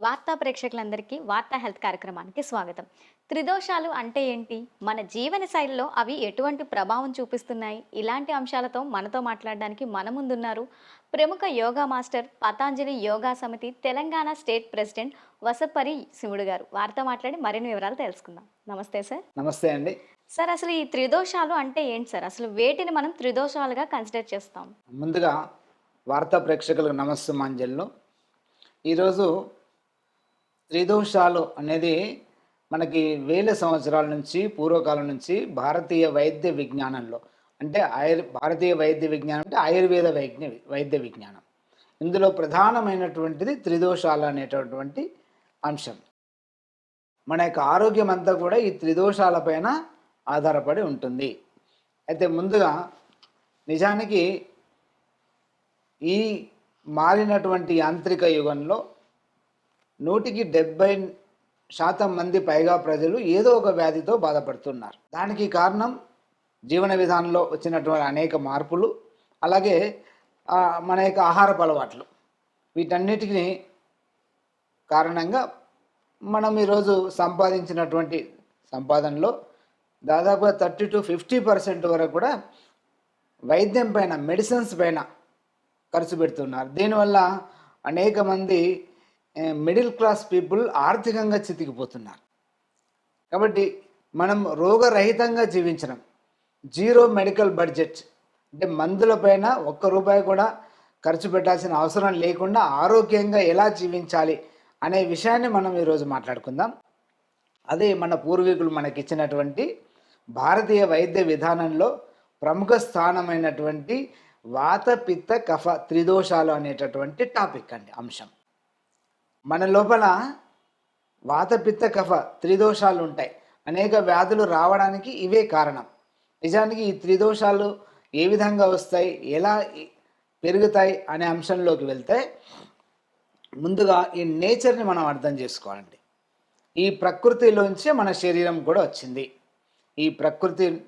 వార్తా ప్రేక్షకులందరికీ వార్తా హెల్త్ కార్యక్రమానికి స్వాగతం. త్రిదోషాలు అంటే ఏంటి? మన జీవన శైలిలో అవి ఎటువంటి ప్రభావం చూపిస్తున్నాయి? ఇలాంటి అంశాలతో మనతో మాట్లాడడానికి మన ముందున్నారు ప్రముఖ యోగా మాస్టర్ పతాంజలి యోగా సమితి తెలంగాణ స్టేట్ ప్రెసిడెంట్ వసపరి శివుడు గారు. వారితో మాట్లాడి మరిన్ని వివరాలు తెలుసుకుందాం. నమస్తే సార్. నమస్తే అండి. సార్ అసలు ఈ త్రిదోషాలు అంటే ఏంటి సార్? అసలు వేటిని మనం త్రిదోషాలుగా కన్సిడర్ చేస్తాం? ముందుగా వార్తా ప్రేక్షకులకు నమస్తే మాంజల్లో. ఈరోజు త్రిదోషాలు అనేది మనకి వేల సంవత్సరాల నుంచి పూర్వకాలం నుంచి భారతీయ వైద్య విజ్ఞానంలో. అంటే ఆయుర్ భారతీయ వైద్య విజ్ఞానం అంటే ఆయుర్వేద వైజ్ఞ వైద్య విజ్ఞానం. ఇందులో ప్రధానమైనటువంటిది త్రిదోషాలు అనేటటువంటి అంశం. మన యొక్క ఆరోగ్యం అంతా కూడా ఈ త్రిదోషాలపైన ఆధారపడి ఉంటుంది. అయితే ముందుగా నిజానికి ఈ మారినటువంటి యాంత్రిక యుగంలో నూటికి డెబ్బై శాతం మంది పైగా ప్రజలు ఏదో ఒక వ్యాధితో బాధపడుతున్నారు. దానికి కారణం జీవన విధానంలో వచ్చినటువంటి అనేక మార్పులు అలాగే మన యొక్క ఆహారపు అలవాట్లు. వీటన్నిటిని కారణంగా మనం ఈరోజు సంపాదించినటువంటి సంపాదనలో దాదాపుగా థర్టీ టు ఫిఫ్టీ పర్సెంట్ వరకు కూడా వైద్యం పైన మెడిసిన్స్ పైన ఖర్చు పెడుతున్నారు. దీనివల్ల అనేక మంది మిడిల్ క్లాస్ పీపుల్ ఆర్థికంగా చితికిపోతున్నారు. కాబట్టి మనం రోగరహితంగా జీవించడం. జీరో మెడికల్ బడ్జెట్ అంటే మందులపైన ఒక్క రూపాయి కూడా ఖర్చు పెట్టాల్సిన అవసరం లేకుండా ఆరోగ్యంగా ఎలా జీవించాలి అనే విషయాన్ని మనం ఈరోజు మాట్లాడుకుందాం. అదే మన పూర్వీకులు మనకిచ్చినటువంటి భారతీయ వైద్య విధానంలో ప్రముఖ స్థానమైనటువంటి వాత పిత్త కఫ త్రిదోషాలు అనేటటువంటి టాపిక్ అండి అంశం. మన లోపల వాత పిత్త కఫ త్రిదోషాలు ఉంటాయి. అనేక వ్యాధులు రావడానికి ఇవే కారణం. నిజానికి ఈ త్రిదోషాలు ఏ విధంగా వస్తాయి ఎలా పెరుగుతాయి అనే అంశంలోకి వెళ్తే ముందుగా ఈ నేచర్ని మనం అర్థం చేసుకోవాలండి. ఈ ప్రకృతిలోంచే మన శరీరం కూడా వచ్చింది. ఈ ప్రకృతి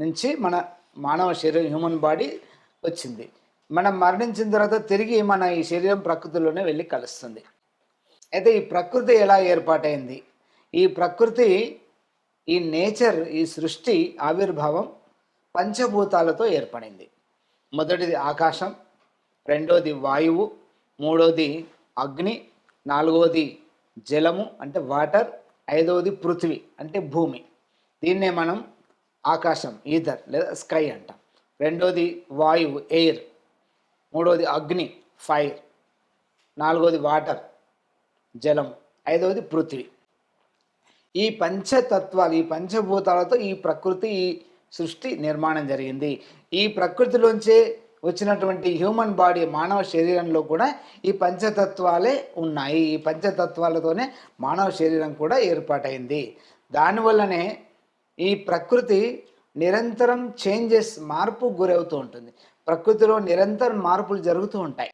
నుంచి మన మానవ శరీరం హ్యూమన్ బాడీ వచ్చింది. మనం మరణించిన తర్వాత తిరిగి మన ఈ శరీరం ప్రకృతిలోనే వెళ్ళి కలుస్తుంది. అయితే ఈ ప్రకృతి ఎలా ఏర్పాటైంది? ఈ ప్రకృతి ఈ నేచర్ ఈ సృష్టి ఆవిర్భావం పంచభూతాలతో ఏర్పడింది. మొదటిది ఆకాశం రెండోది వాయువు మూడోది అగ్ని నాలుగవది జలము అంటే వాటర్ ఐదవది పృథ్వీ అంటే భూమి. దీన్నే మనం ఆకాశం ఈథర్ లేదా స్కై అంటాం. రెండోది వాయువు ఎయిర్ మూడోది అగ్ని ఫైర్ నాలుగోది వాటర్ జలం. ఐదవది పృథ్వీ. ఈ పంచతత్వాలు ఈ పంచభూతాలతో ఈ ప్రకృతి ఈ సృష్టి నిర్మాణం జరిగింది. ఈ ప్రకృతిలోంచే వచ్చినటువంటి హ్యూమన్ బాడీ మానవ శరీరంలో కూడా ఈ పంచతత్వాలే ఉన్నాయి. ఈ పంచతత్వాలతోనే మానవ శరీరం కూడా ఏర్పాటైంది. దానివల్లనే ఈ ప్రకృతి నిరంతరం చేంజెస్ మార్పు గురవుతూ ఉంటుంది. ప్రకృతిలో నిరంతరం మార్పులు జరుగుతూ ఉంటాయి.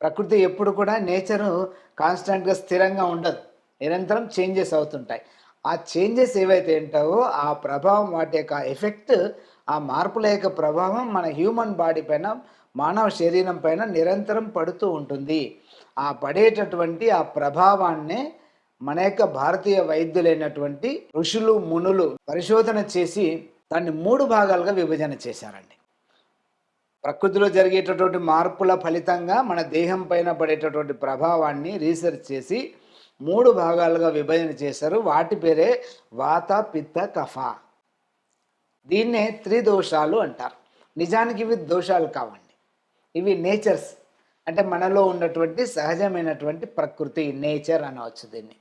ప్రకృతి ఎప్పుడు కూడా నేచరు కాన్స్టెంట్గా స్థిరంగా ఉండదు. నిరంతరం చేంజెస్ అవుతుంటాయి. ఆ చేంజెస్ ఏవైతే ఉంటావో ఆ ప్రభావం వాటి యొక్క ఎఫెక్ట్ ఆ మార్పుల యొక్క ప్రభావం మన హ్యూమన్ బాడీ పైన మానవ శరీరం పైన నిరంతరం పడుతూ ఉంటుంది. ఆ పడేటటువంటి ఆ ప్రభావాన్నే మన యొక్క భారతీయ వైద్యులైనటువంటి ఋషులు మునులు పరిశోధన చేసి దాన్ని మూడు భాగాలుగా విభజన చేశారండి. ప్రకృతిలో జరిగేటటువంటి మార్పుల ఫలితంగా మన దేహం పైన పడేటటువంటి ప్రభావాన్ని రీసెర్చ్ చేసి మూడు భాగాలుగా విభజన చేశారు. వాటి పేరే వాత పిత్త కఫ. దీన్నే త్రిదోషాలు అంటారు. నిజానికి ఇవి దోషాలు కావండి. ఇవి నేచర్స్. అంటే మనలో ఉన్నటువంటి సహజమైనటువంటి ప్రకృతి నేచర్ అనవచ్చు దీన్ని.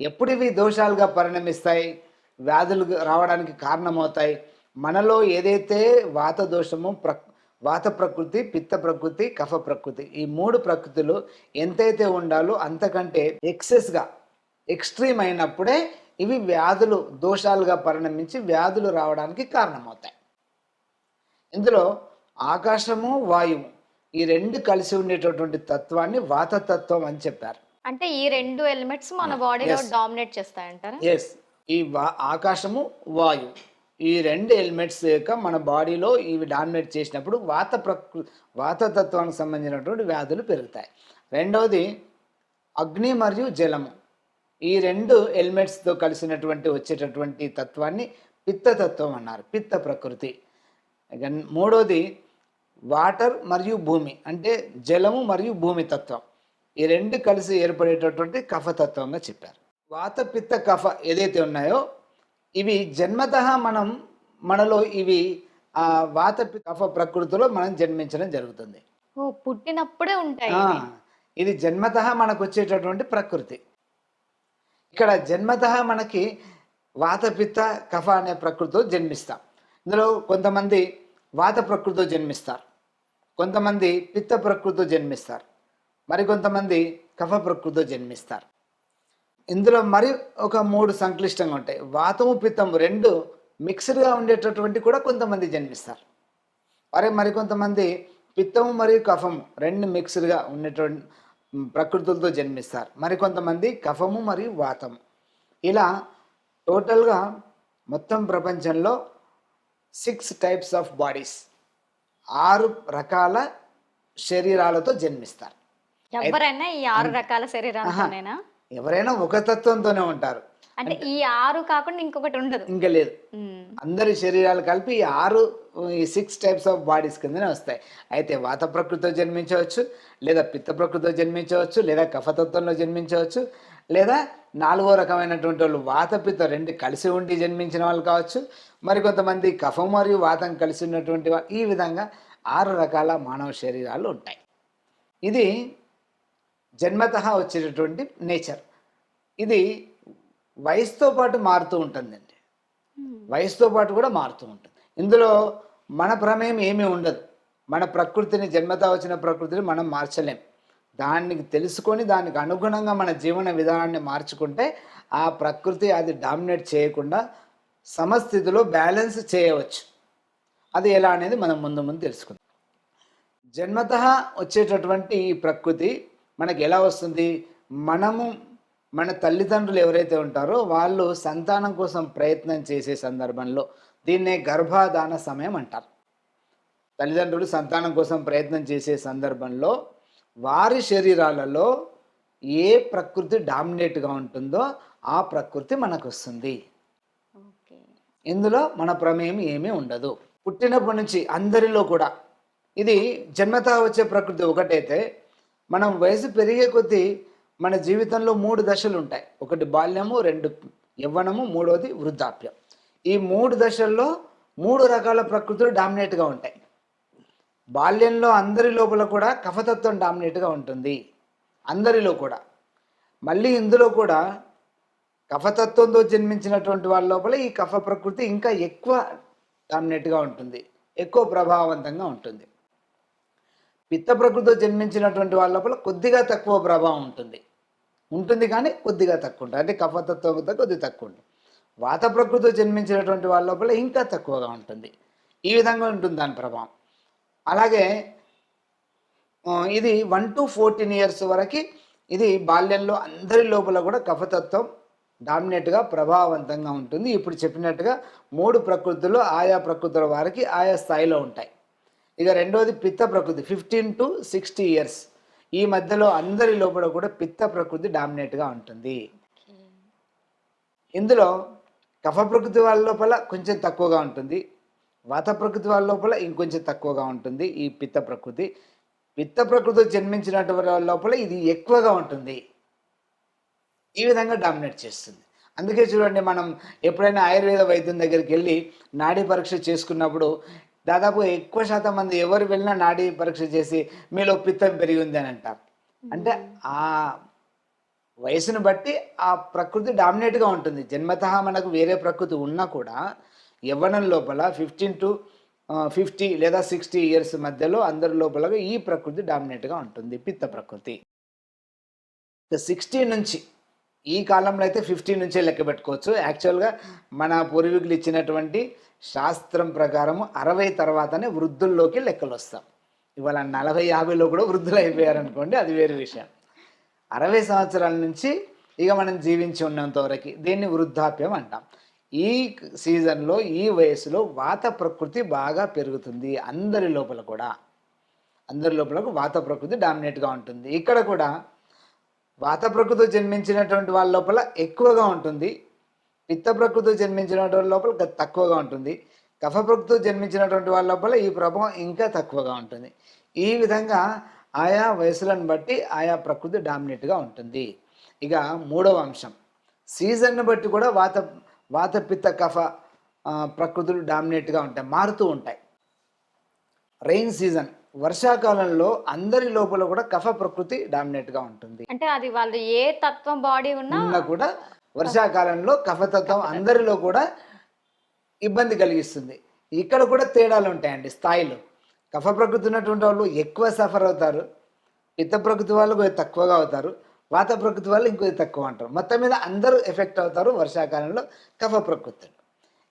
ఎప్పుడు ఇవి దోషాలుగా పరిణమిస్తాయి? వ్యాధులు రావడానికి కారణమవుతాయి. మనలో ఏదైతే వాత దోషము ప్ర వాత ప్రకృతి పిత్త ప్రకృతి కఫ ప్రకృతి. ఈ మూడు ప్రకృతులు ఎంతైతే ఉండాలో అంతకంటే ఎక్సెస్గా ఎక్స్ట్రీమ్ అయినప్పుడే ఇవి వ్యాధులు దోషాలుగా పరిణమించి వ్యాధులు రావడానికి కారణమవుతాయి. ఇందులో ఆకాశము వాయువు ఈ రెండు కలిసి ఉండేటటువంటి తత్వాన్ని వాతతత్వం అని చెప్పారు. అంటే ఈ రెండు ఎలిమెంట్స్ మన బాడీలో. డామినేట్ చేస్తాయంటారా? ఎస్ ఈ వా ఆకాశము వాయు ఈ రెండు ఎలిమెంట్స్ యొక్క మన బాడీలో ఇవి డామినేట్ చేసినప్పుడు వాత ప్రకృ వాతతత్వానికి సంబంధించినటువంటి వ్యాధులు పెరుగుతాయి. రెండవది అగ్ని మరియు జలము. ఈ రెండు ఎలిమెంట్స్తో కలిసినటువంటి వచ్చేటటువంటి తత్వాన్ని పిత్తతత్వం అన్నారు. పిత్త ప్రకృతి. మూడవది వాటర్ మరియు భూమి అంటే జలము మరియు భూమి తత్వం. ఈ రెండు కలిసి ఏర్పడేటటువంటి కఫతత్వంగా చెప్పారు. వాత పిత్త కఫ ఏదైతే ఉన్నాయో ఇవి జన్మతః మనం మనలో ఇవి ఆ వాత కఫ ప్రకృతిలో మనం జన్మించడం జరుగుతుంది. ఓ పుట్టినప్పుడే ఉంటాయి. ఇది జన్మతః మనకు వచ్చేటటువంటి ప్రకృతి. ఇక్కడ జన్మతః మనకి వాతపిత్త కఫ అనే ప్రకృతితో జన్మిస్తాం. ఇందులో కొంతమంది వాత ప్రకృతితో జన్మిస్తారు. కొంతమంది పిత్త ప్రకృతితో జన్మిస్తారు. మరికొంతమంది కఫ ప్రకృతితో జన్మిస్తారు. ఇందులో మరి ఒక మూడు సంక్లిష్టంగా ఉంటాయి. వాతము పిత్తము రెండు మిక్స్డ్గా ఉండేటటువంటి కూడా కొంతమంది జన్మిస్తారు. మరి మరికొంతమంది పిత్తము మరియు కఫము రెండు మిక్స్డ్గా ఉండేటువంటి ప్రకృతులతో జన్మిస్తారు. మరికొంతమంది కఫము మరియు వాతము. ఇలా టోటల్గా మొత్తం ప్రపంచంలో సిక్స్ టైప్స్ ఆఫ్ బాడీస్ ఆరు రకాల శరీరాలతో జన్మిస్తారు. ఎవరైనా ఈ ఆరు రకాల శరీరాలతోనేనా? ఎవరైనా ఒక తత్వంతోనే ఉంటారు. అంటే ఈ ఆరు కాకుండా ఇంకొకటి ఉండదు. ఇంకా లేదు. అందరి శరీరాలు కలిపి ఈ ఆరు ఈ సిక్స్ టైప్స్ ఆఫ్ బాడీస్ కిందనే వస్తాయి. అయితే వాత ప్రకృతితో జన్మించవచ్చు లేదా పిత్త ప్రకృతితో జన్మించవచ్చు లేదా కఫతత్వంలో జన్మించవచ్చు లేదా నాలుగో రకమైనటువంటి వాళ్ళు వాత పిత్త రెండు కలిసి ఉండి జన్మించిన వాళ్ళు కావచ్చు మరి కొంతమంది కఫం మరియు వాతం కలిసి ఉన్నటువంటి ఈ విధంగా ఆరు రకాల మానవ శరీరాలు ఉంటాయి. ఇది జన్మతః వచ్చేటటువంటి నేచర్. ఇది వయసుతో పాటు మారుతూ ఉంటుందండి. ఉమ్. వయసుతో పాటు కూడా మారుతూ ఉంటుంది. ఇందులో మన ప్రమేయం ఏమీ ఉండదు. మన ప్రకృతిని జన్మత వచ్చిన ప్రకృతిని మనం మార్చలేం. దానికి తెలుసుకొని దానికి అనుగుణంగా మన జీవన విధానాన్ని మార్చుకుంటే ఆ ప్రకృతి అది డామినేట్ చేయకుండా సమస్థితిలో బ్యాలెన్స్ చేయవచ్చు. అది ఎలా అనేది మనం ముందు ముందు తెలుసుకుందాం. జన్మతః వచ్చేటటువంటి ఈ ప్రకృతి మనకి ఎలా వస్తుంది? మనము మన తల్లిదండ్రులు ఎవరైతే ఉంటారో వాళ్ళు సంతానం కోసం ప్రయత్నం చేసే సందర్భంలో దీన్నే గర్భాధాన సమయం అంటారు. తల్లిదండ్రులు సంతానం కోసం ప్రయత్నం చేసే సందర్భంలో వారి శరీరాలలో ఏ ప్రకృతి డామినేట్గా ఉంటుందో ఆ ప్రకృతి మనకు వస్తుంది ఓకే. ఇందులో మన ప్రమేయం ఏమీ ఉండదు. పుట్టినప్పటి నుంచి అందరిలో కూడా ఇది జన్మతా వచ్చే ప్రకృతి ఒకటైతే మనం వయసు పెరిగే కొద్దీ మన జీవితంలో మూడు దశలు ఉంటాయి. ఒకటి బాల్యము రెండు యవ్వనము మూడోది వృద్ధాప్యం. ఈ మూడు దశల్లో మూడు రకాల ప్రకృతులు డామినేట్గా ఉంటాయి. బాల్యంలో అందరి లోపల కూడా కఫతత్వం డామినేట్గా ఉంటుంది. అందరిలో కూడా. మళ్ళీ ఇందులో కూడా కఫతత్వంతో జన్మించినటువంటి వాళ్ళ లోపల ఈ కఫ ప్రకృతి ఇంకా ఎక్కువ డామినేట్గా ఉంటుంది. ఎక్కువ ప్రభావవంతంగా ఉంటుంది. పిత్త ప్రకృతితో జన్మించినటువంటి వాళ్ళ లోపల కొద్దిగా తక్కువ ప్రభావం ఉంటుంది. ఉంటుంది కానీ కొద్దిగా తక్కువ ఉంటుంది. అంటే కఫతత్వంతో కొద్దిగా తక్కువ ఉంటుంది. వాత ప్రకృతితో జన్మించినటువంటి వాళ్ళ లోపల ఇంకా తక్కువగా ఉంటుంది. ఈ విధంగా ఉంటుంది దాని ప్రభావం. అలాగే ఇది వన్ టు ఫోర్టీన్ ఇయర్స్ వరకు ఇది బాల్యంలో అందరి లోపల కూడా కఫతత్వం డామినేట్గా ప్రభావవంతంగా ఉంటుంది. ఇప్పుడు చెప్పినట్టుగా మూడు ప్రకృతులు ఆయా ప్రకృతుల వారికి ఆయా స్థాయిలో ఉంటాయి. ఇక రెండవది పిత్త ప్రకృతి. ఫిఫ్టీన్ టు సిక్స్టీ ఇయర్స్ ఈ మధ్యలో అందరి లోపల కూడా పిత్త ప్రకృతి డామినేట్గా ఉంటుంది. ఇందులో కఫ ప్రకృతి వాళ్ళ లోపల కొంచెం తక్కువగా ఉంటుంది. వాత ప్రకృతి వాళ్ళ లోపల ఇంకొంచెం తక్కువగా ఉంటుంది ఈ పిత్త ప్రకృతి. పిత్త ప్రకృతి జన్మించినటువంటి వాళ్ళ లోపల ఇది ఎక్కువగా ఉంటుంది. ఈ విధంగా డామినేట్ చేస్తుంది. అందుకే చూడండి మనం ఎప్పుడైనా ఆయుర్వేద వైద్యం దగ్గరికి వెళ్ళి నాడీ పరీక్ష చేసుకున్నప్పుడు దాదాపు ఎక్కువ శాతం మంది ఎవరు వెళ్ళినా నాడీ పరీక్ష చేసి మీలో పిత్తం పెరిగి ఉంది అని అంటారు. అంటే ఆ వయసును బట్టి ఆ ప్రకృతి డామినేట్గా ఉంటుంది. జన్మతః మనకు వేరే ప్రకృతి ఉన్నా కూడా యవ్వనం లోపల ఫిఫ్టీన్ టు ఫిఫ్టీ లేదా సిక్స్టీ ఇయర్స్ మధ్యలో అందరి లోపల ఈ ప్రకృతి డామినేట్గా ఉంటుంది. పిత్త ప్రకృతి. సిక్స్టీ నుంచి ఈ కాలంలో అయితే ఫిఫ్టీ నుంచే లెక్క పెట్టుకోవచ్చు. యాక్చువల్గా మన పూర్వీకులు ఇచ్చినటువంటి శాస్త్రం ప్రకారం అరవై తర్వాతనే వృద్ధుల్లోకి లెక్కలు వస్తాం ఇవాళ నలభై యాభైలో కూడా వృద్ధులు అయిపోయారనుకోండి అది వేరే విషయం. అరవై సంవత్సరాల నుంచి ఇక మనం జీవించి ఉన్నంత వరకు దీన్ని వృద్ధాప్యం అంటాం. ఈ సీజన్లో ఈ వయసులో వాత ప్రకృతి బాగా పెరుగుతుంది అందరి లోపల కూడా. అందరి లోపల వాత ప్రకృతి డామినేట్గా ఉంటుంది. ఇక్కడ కూడా వాత ప్రకృతి జన్మించినటువంటి వాళ్ళ లోపల ఎక్కువగా ఉంటుంది. పిత్త ప్రకృతి జన్మించినటువంటి లోపల తక్కువగా ఉంటుంది. కఫ ప్రకృతి జన్మించినటువంటి వాళ్ళ లోపల ఈ ప్రభావం ఇంకా తక్కువగా ఉంటుంది. ఈ విధంగా ఆయా వయసులను బట్టి ఆయా ప్రకృతి డామినేట్గా ఉంటుంది. ఇక మూడవ అంశం. సీజన్ను బట్టి కూడా వాత వాత పిత్త కఫ ప్రకృతులు డామినేట్గా ఉంటాయి. మారుతూ ఉంటాయి. రెయిన్ సీజన్ వర్షాకాలంలో అందరి లోపల కూడా కఫ ప్రకృతి డామినేట్గా ఉంటుంది. అంటే అది వాళ్ళు ఏ తత్వం బాడీ ఉన్నా కూడా వర్షాకాలంలో కఫతత్వం అందరిలో కూడా ఇబ్బంది కలిగిస్తుంది. ఇక్కడ కూడా తేడాలు ఉంటాయండి స్థాయిలో. కఫ ప్రకృతి ఉన్నటువంటి వాళ్ళు ఎక్కువ సఫర్ అవుతారు. పిత్త ప్రకృతి వాళ్ళు కొద్దిగా తక్కువగా అవుతారు. వాత ప్రకృతి వాళ్ళు ఇంకొద్ది తక్కువ అంటారు. మొత్తం మీద అందరూ ఎఫెక్ట్ అవుతారు వర్షాకాలంలో కఫ ప్రకృతులు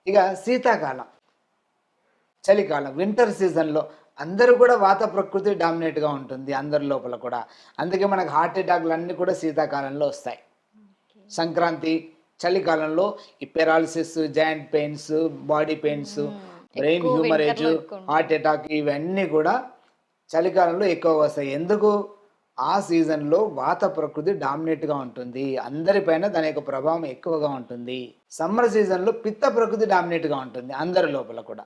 ఇక శీతాకాలం చలికాలం వింటర్ సీజన్లో అందరూ కూడా వాత ప్రకృతి డామినేట్గా ఉంటుంది అందరి లోపల కూడా. అందుకే మనకు హార్ట్ అటాక్లు అన్నీ కూడా శీతాకాలంలో వస్తాయి. సంక్రాంతి చలికాలంలో ఈ paralysis joint pains body pains brain ఎక్కువ హ్యూమరేజ్ ఎక్కువ. హార్ట్ అటాక్ ఇవన్నీ కూడా చలికాలంలో ఎక్కువగా వస్తాయి. ఎందుకు? ఆ సీజన్లో వాత ప్రకృతి డామినేట్గా ఉంటుంది. అందరిపైన దాని యొక్క ప్రభావం ఎక్కువగా ఉంటుంది. సమ్మర్ సీజన్లో పిత్త ప్రకృతి డామినేట్గా ఉంటుంది. అందరి లోపల కూడా.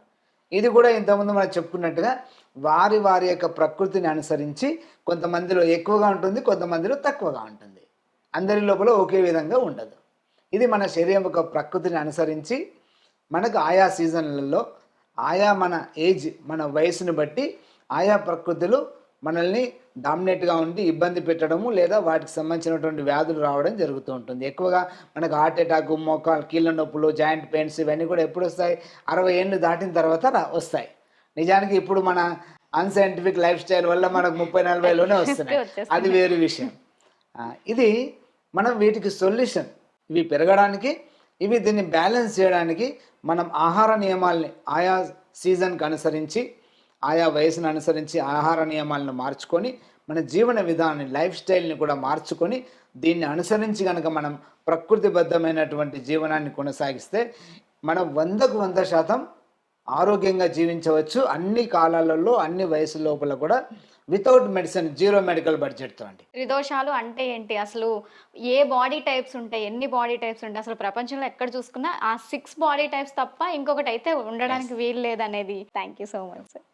ఇది కూడా ఇంతకుముందు మనం చెప్పుకున్నట్టుగా వారి వారి యొక్క ప్రకృతిని అనుసరించి కొంతమందిలో ఎక్కువగా ఉంటుంది కొంతమందిలో తక్కువగా ఉంటుంది. అందరి లోపల ఒకే విధంగా ఉండదు. ఇది మన శరీరం యొక్క ప్రకృతిని అనుసరించి మనకు ఆయా సీజన్లలో ఆయా మన ఏజ్ మన వయసుని బట్టి ఆయా ప్రకృతులు మనల్ని డామినేట్గా ఉండి ఇబ్బంది పెట్టడము లేదా వాటికి సంబంధించినటువంటి వ్యాధులు రావడం జరుగుతూ ఉంటుంది. ఎక్కువగా మనకు హార్ట్ అటాక్ మోకాలు కీళ్ళ నొప్పులు జాయింట్ పెయిన్స్ ఇవన్నీ కూడా ఎప్పుడు వస్తాయి? అరవై ఏళ్ళు దాటిన తర్వాత వస్తాయి. నిజానికి ఇప్పుడు మన అన్సైంటిఫిక్ లైఫ్ స్టైల్ వల్ల మనకు ముప్పై నలభైలోనే వస్తున్నాయి. అది వేరు విషయం. ఇది మనం వీటికి సొల్యూషన్ ఇవి పెరగడానికి ఇవి దీన్ని బ్యాలెన్స్ చేయడానికి మనం ఆహార నియమాల్ని ఆయా సీజన్కి అనుసరించి ఆయా వయసును అనుసరించి ఆహార నియమాలను మార్చుకొని మన జీవన విధానాన్ని లైఫ్ స్టైల్ని కూడా మార్చుకొని దీన్ని అనుసరించి కనుక మనం ప్రకృతిబద్ధమైనటువంటి జీవనాన్ని కొనసాగిస్తే మనం వందకు వంద శాతం ఆరోగ్యంగా జీవించవచ్చు. అన్ని కాలాలలో అన్ని వయసు లోపల కూడా వితౌట్ మెడిసిన్ జీరో మెడికల్ బడ్జెట్తో అండి. త్రిదోషాలు అంటే ఏంటి? అసలు ఏ బాడీ టైప్స్ ఉంటాయి? ఎన్ని బాడీ టైప్స్ ఉంటాయి? అసలు ప్రపంచంలో ఎక్కడ చూసుకున్నా ఆ సిక్స్ బాడీ టైప్స్ తప్ప ఇంకొకటి అయితే ఉండడానికి వీలు లేదనేది thank you so much sir